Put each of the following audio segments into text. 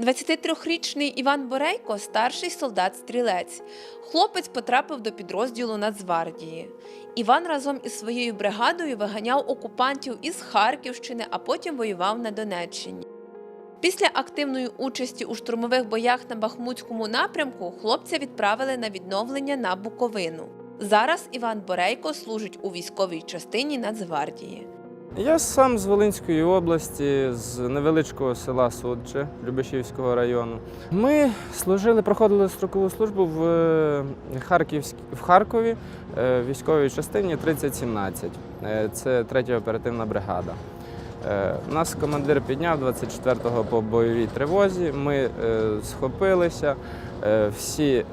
23-річний Іван Борейко старший солдат-стрілець. Хлопець потрапив до підрозділу Нацгвардії. Іван разом із своєю бригадою виганяв окупантів із Харківщини, а потім воював на Донеччині. Після активної участі у штурмових боях на Бахмутському напрямку хлопця відправили на відновлення на Буковину. Зараз Іван Борейко служить у військовій частині Нацгвардії. Я сам з Волинської області, з невеличкого села Судче Любешівського району. Ми служили, проходили строкову службу в, е, в Харкові е, в військовій частині 3017. Е, Це третя оперативна бригада. Е, Нас командир підняв 24-го по бойовій тривозі. Ми е, схопилися, е, всі е,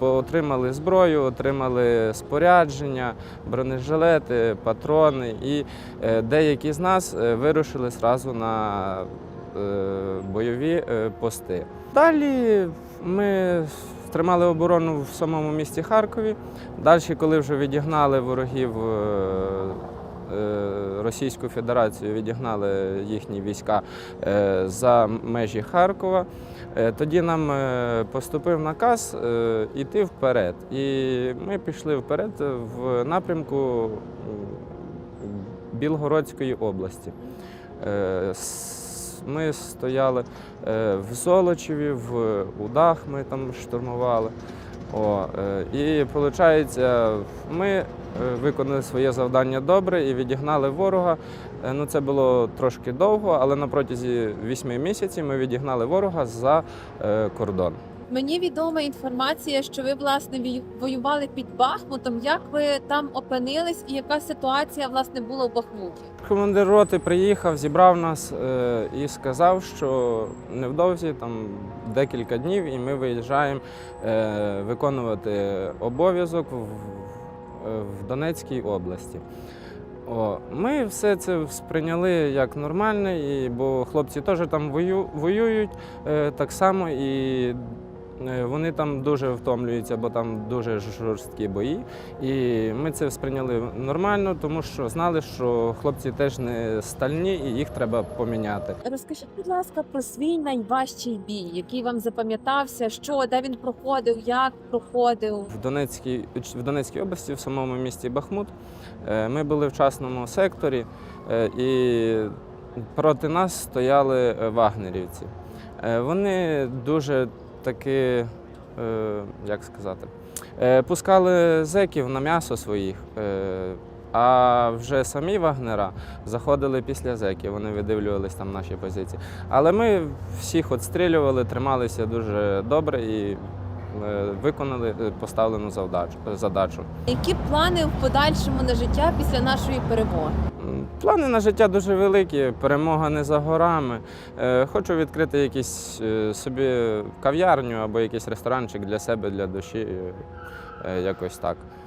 отримали зброю, отримали спорядження, бронежилети, патрони, і е, деякі з нас е, вирушили зразу на е, бойові е, пости. Далі ми тримали оборону в самому місті Харкові. Далі, коли вже відігнали ворогів е, е, Російську Федерацію, відігнали їхні війська е, за межі Харкова. Е, Тоді нам е, поступив наказ йти вперед. І ми пішли вперед в напрямку Білгородської області. Ми стояли в Золочеві, в Удах ми там штурмували. О, е, і виходить, ми е, виконали своє завдання добре і відігнали ворога. Е, Ну, це було трошки довго, але на протязі вісьми місяців ми відігнали ворога за е, кордон. Мені відома інформація, що ви власне воювали під Бахмутом. Як ви там опинились, і яка ситуація власне була в Бахмуті? Командир роти приїхав, зібрав нас е, і сказав, що невдовзі там декілька днів, і ми виїжджаємо е, виконувати обов'язок в, в Донецькій області. О, ми все це сприйняли як нормальне, і, бо хлопці теж там вою, воюють е, так само і. Е, Вони там дуже втомлюються, бо там дуже жорсткі бої. І ми це сприйняли нормально, тому що знали, що хлопці теж не стальні і їх треба поміняти. Розкажіть, будь ласка, про свій найважчий бій, який вам запам'ятався, що де він проходив, як проходив. В Донецькій, в Донецькій області, в самому місті Бахмут, е, ми були в частному секторі, е, і проти нас стояли вагнерівці. Вони дуже таки, е, як сказати, е, пускали зеків на м'ясо своїх. е, А вже самі вагнера заходили після зеків, вони видивлювалися там наші позиції. Але ми всіх отстрілювали, трималися дуже добре і виконали е, поставлену задачу. Які плани в подальшому на життя після нашої перемоги? Плани на життя дуже великі, перемога не за горами. Е, Хочу відкрити якийсь е, собі кав'ярню або якийсь ресторанчик для себе, для душі. е, е, Якось так.